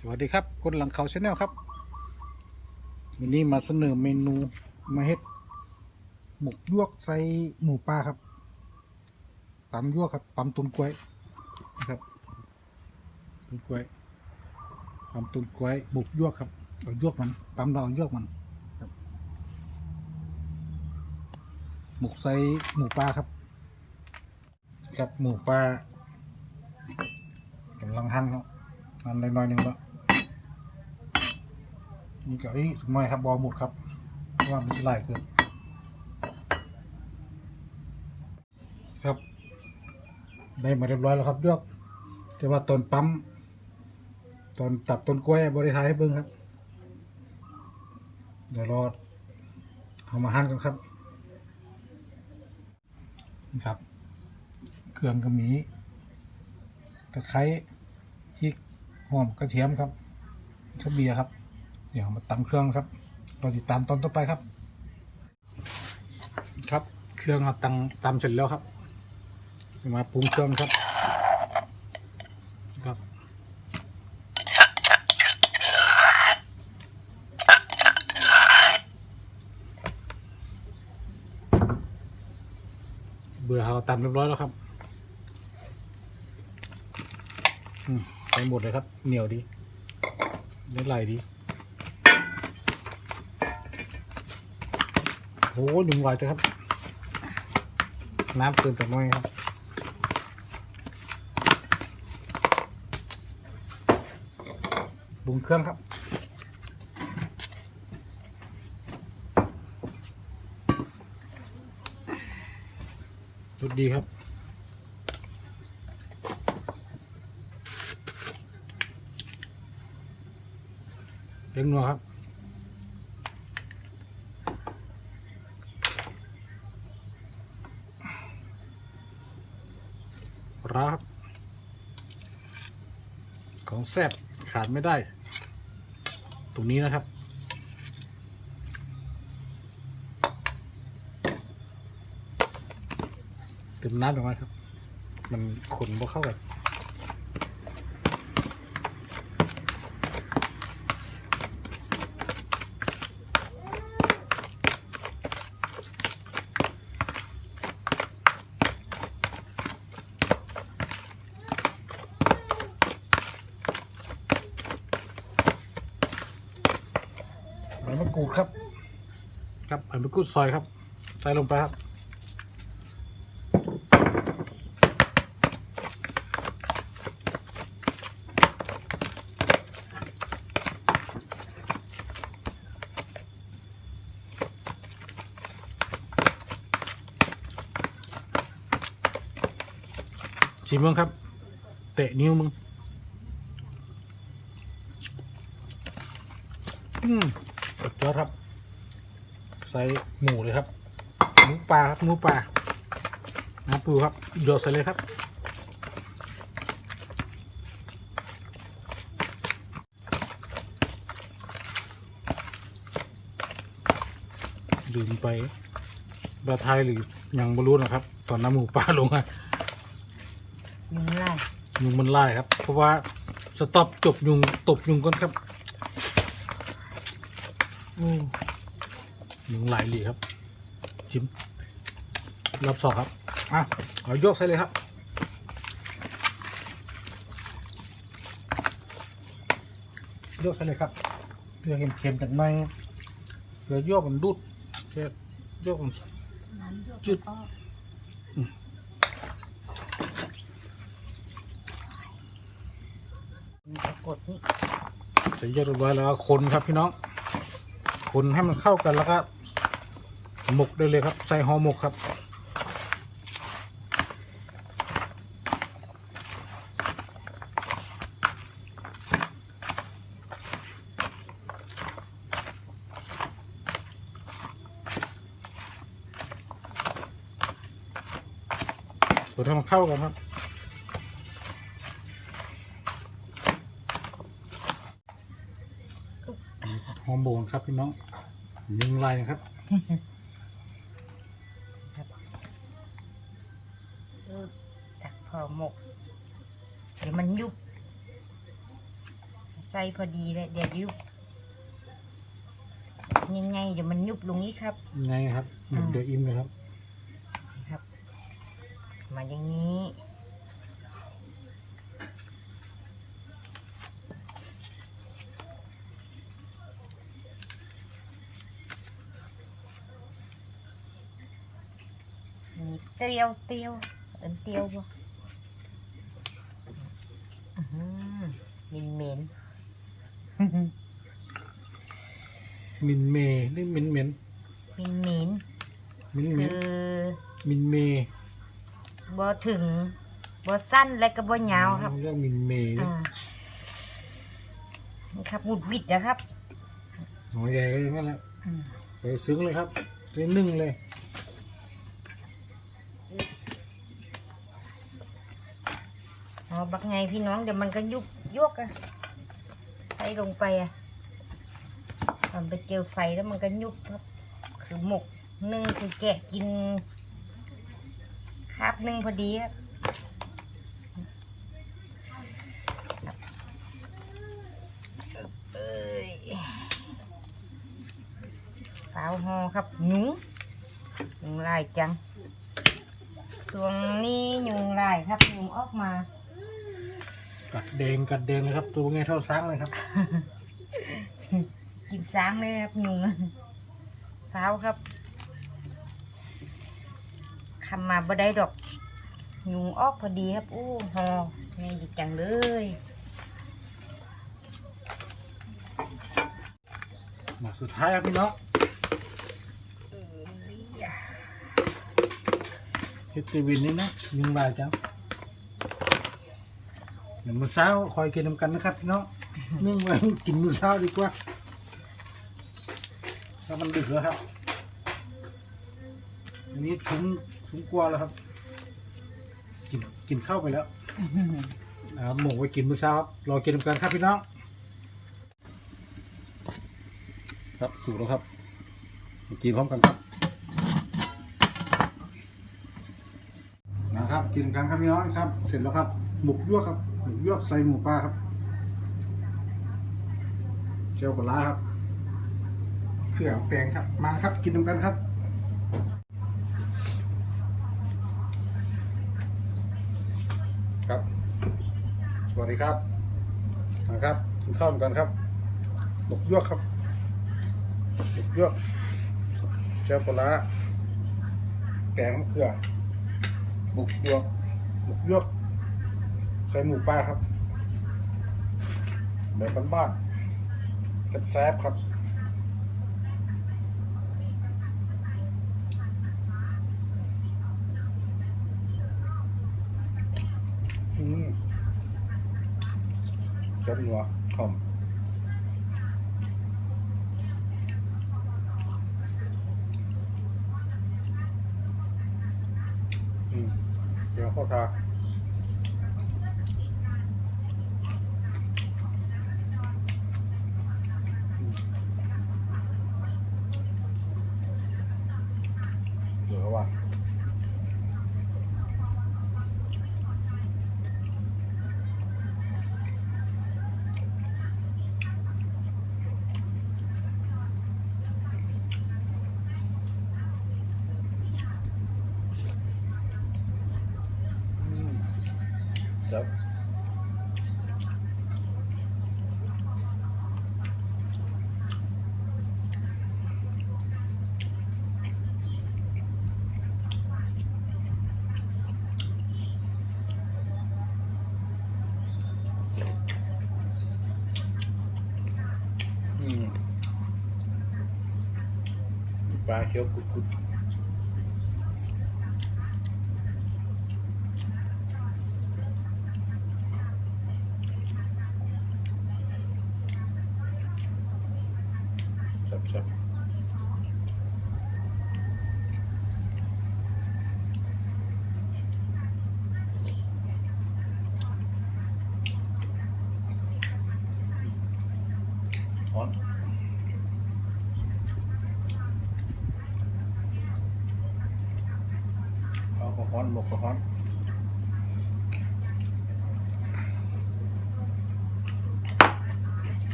สวัสดีครับคนหลังเขาชาแนลครับวันนี้มาเสนอเมนูมาเฮ็ดหมกยวกใส่หมูปลาครับปั๊มยวกครับปั๊มตุนกล้วยนะครับตุนกล้วยปั๊มตุนกล้วยหมกยวกครับเอายวกมันปั๊มเราเอายวกมันครับหมกใส่หมูปลาครับ ครับหมูปลากำลังหั่นครับหั่นได้น้อยหนึ่งแล้ว นี่ก็อีกสมัยครับบอหมดครับเพราะว่ามันสิหลเกินครับ ได้มาเรียบร้อยแล้วครับยกแต่ว่าตอนปั๊มตอนตัดต้นกล้วยบริหารให้เบิ้งครับ เดี๋ยวรอเอามาหั่นกันครับนี่ครับ เครื่องก็มีตะไคร้พริกหอมกระเทียมครับข้าวเบียครับ ดี๋ยวมาตำเครื่องครับเราติดตามตอนต่อไปครับ ครับเครื่องเราตังตำเสร็จแล้วครับ มาปรุงเครื่องครับครับเบื่อเราตำเรียบร้อยแล้วครับอืมไปหมดเลยครับ เหนียวดีได้ไหลดี โอ้หนุ่มไหวจังครับ น้ำเกินไปหน่อยครับบุงเครื่องครับสุดดีครับเล็กนัวครับปลาครับ ของ แซ่บขาดไม่ได้ ตรงนี้นะครับ เติมน้ำลงไปครับ มันขนบ่เข้ากัน ใบมะกรูดครับ ครับใบ มะกรูดซอยครับ ใส่ลงไปครับชิมมึงครับ เตะนิ้วมึง อืมสุดยอดครับ ใส่หมูเลยครับหมูปลาครับหมูปลาน้ำปูครับโยนใส่เลยครับลืมไปบาไทยหรือยังไม่รู้นะครับ ตอนน้ำหมูปลาลงอะยุงไล่ยุงมันไล่ครับ เพราะว่าสต็อปจบยุงตบยุงก่อนครับโอ้ ยุงไหลหลีครับ ชิมรอบสองครับอะเอาโยกใส่เลยครับโยกใส่เลยครับเพื่อเค็มๆจากในเพื่อโยกมันดุดแค่โยกมันจุดก็อืมมีตะกดนี่ใส่เยอะเรียบร้อยแล้วคนครับพี่น้อง คนให้มันเข้ากันแล้วก็ หมกได้เลยครับ ใส่ห่อหมกครับคนให้มันเข้ากันครับฮอร์โมนครับพี่น้องยิงไล่ครับ อหมก เดี๋ยวมันยุบใส่พอดีเลยเดี๋ยวยุบยังไงเดี๋ยวมันยุบลงนี้ครับไงครับเดี๋ยวอิ่มเลยครับครับ มาอย่างนี้เตียวเตียวเอ็นเตียวบ่ ม็นเหม็นมินเมย์นี่มินเหม็นเหม็นเหม็นมินเหม็คืนอมินเมย์บ่ถึงบ่สั้นและก็บ่ยาวครับเรื่องมินเมย์อ่านี่ครับบุดบิดนะครับหัวใหญ่ก็อย่างนั้นแหละอืม ใส่ซึ้งเลยครับใส่นึ่งเลย อ๋อบักไงพี่น้องเดี๋ยวมันก็ยุบยวกอะใส่ลงไปอะตอนไปเจอไฟแล้วมันก็ยุบครับคือหมกนึ่งคือแกะกินคาบนึ่งพอดีครับเอ้ยสาวหอครับหนูยุงลายจังส่วนนี้ยุงลายครับยุงออกมา กัดแดงกัดแดงเลยครับ ตัวไงเท่าซ้างเลยครับ กินซ้างเลยครับยุงเท้าครับคำมาบ่ได้ดอกยุงออกพอดีครับอู้หอนี่ดีจังเลยมาสุดท้ายครับพี่น้องเฮดเตวินนี่นะยุงลายจังเดี๋ยวมื้อเช้าคอยกินนำกันนะครับพี่น้องนึ่งไว้กินมื้อเช้าดีกว่าถ้ามันดึกแล้วครับ อันนี้ถุงถุงกลัวแล้วครับ กินกินข้าวไปแล้วนะครับหมกไว้กินมื้อเช้าครับรอกินนำกันครับพี่น้อง ครับสูตรแล้วครับมากินพร้อมกันครับนะครับกินกันครับพี่น้องครับ เสร็จแล้วครับหมกยวกครับหมก ยวกใส่หมูปลาครับเจียวปลาครับเครื่องแปลงครับ มาครับ กินนำกันครับครับ สวัสดีครับมาครับกินข้าวกันครับหมกยวกครับหมึกยวกเจ้าปลาแกงมะเขือบุกยวกหมึกยวก ใส่หมูปลาครับแบบบ้านๆแซ่บๆครับอืมแซ่บนัวหอมอืมเดี๋ยวข้าทาอืมเหลือว่ะอืม ครับปลาเคี้ยวกุดๆ ฮ้อนหมกก้อน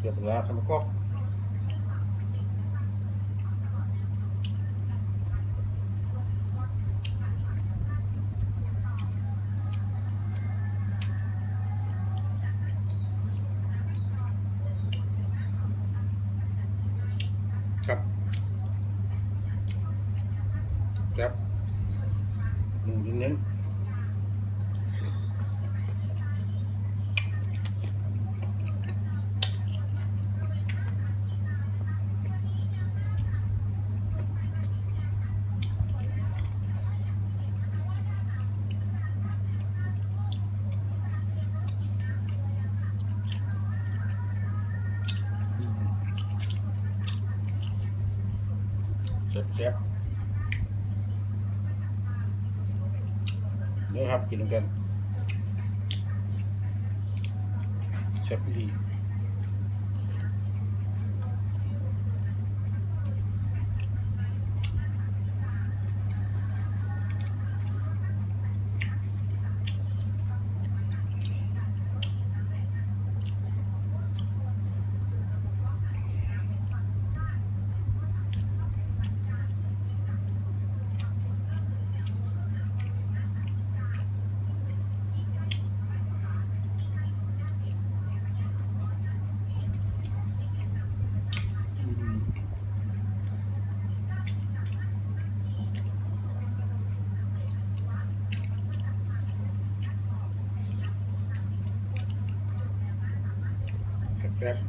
เกือบแล้วสมกอก ครับหมูเน้นๆแซ่บๆเนี่ครับกินกันแซ่บดี แซ่บๆ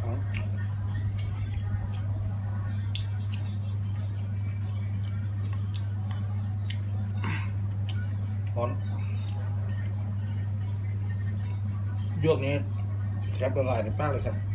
เอาฮอนยวกนี้แคบละลายในปากเลยครับ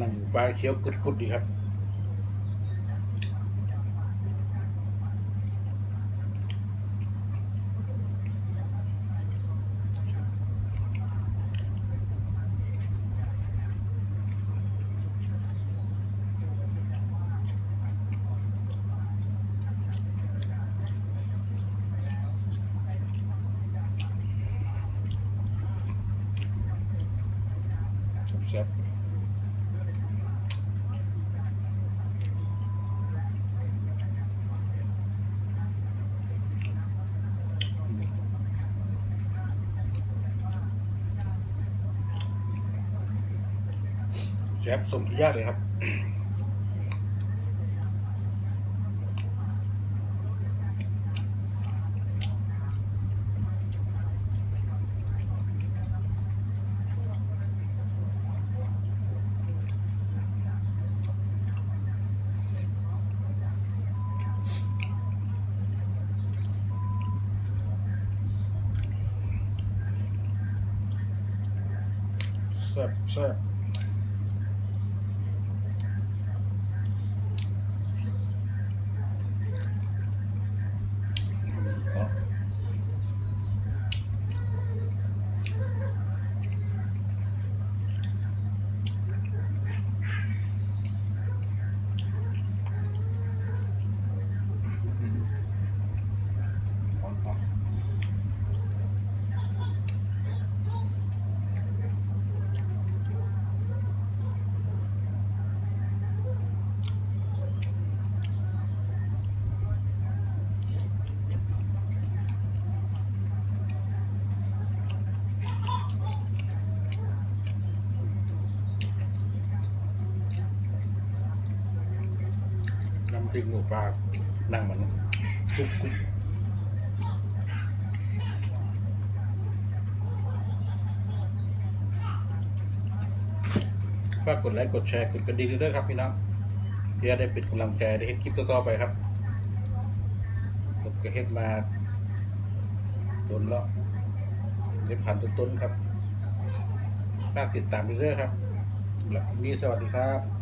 มันอยู่ปลาเคี้ยวกรุดๆดีครับแซ่บแซ่บสมที่ยากเลยครับ แซ่บแซ่บ พริกหมูปลานั่งมันทุกคุกฝากกดไลค์กดแชร์กดกระดิ่งด้วยครับพี่น้องเพื่อได้เป็นกำลังใจได้เห็นคลิปต่อๆไปครับผมก็เฮ็ดมาโดนแล้วได้ผ่านต้นๆครับฝากติดตามเรื่อยๆครับหรับวันนี้สวัสดีครับ